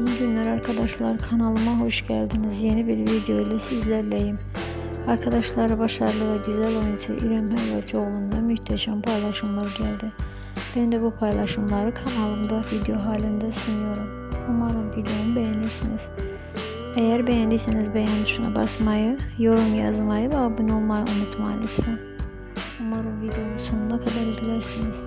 İyi günler arkadaşlar kanalıma hoş geldiniz. Yeni bir video ile sizlerleyim. Arkadaşlar başarılı ve güzel oyuncu İrem Helvacıoğlu'nda muhteşem paylaşımlar geldi. Ben de bu paylaşımları kanalımda video halinde sunuyorum. Umarım videomu beğenirsiniz. Eğer beğendiyseniz beğen tuşuna basmayı, yorum yazmayı ve abone olmayı unutmayın lütfen. Umarım videomu sonuna kadar izlersiniz.